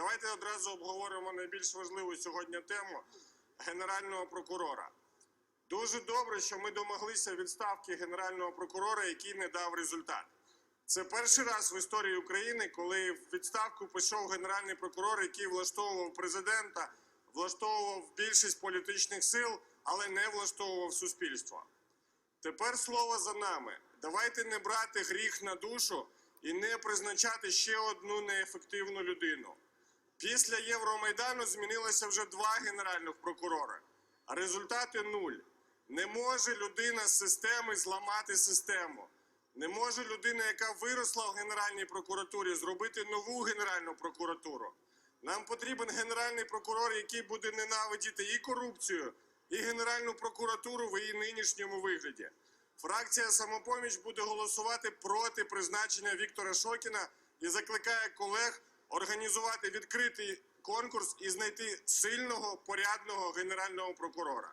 Давайте одразу обговоримо найбільш важливу сьогодні тему генерального прокурора. Дуже добре, що ми домоглися відставки генерального прокурора, який не дав результат. Це перший раз в історії України, коли в відставку пішов генеральний прокурор, який влаштовував президента, влаштовував більшість політичних сил, але не влаштовував суспільство. Тепер слово за нами. Давайте не брати гріх на душу і не призначати ще одну неефективну людину. Після Євромайдану змінилося вже два генеральних прокурори, а результати нуль. Не може людина з системи зламати систему. Не може людина, яка виросла в Генеральній прокуратурі, зробити нову Генеральну прокуратуру. Нам потрібен генеральний прокурор, який буде ненавидіти і корупцію, і Генеральну прокуратуру в її нинішньому вигляді. Фракція самопоміч буде голосувати проти призначення Віктора Шокіна і закликає колег організувати відкритий конкурс і знайти сильного порядного генерального прокурора.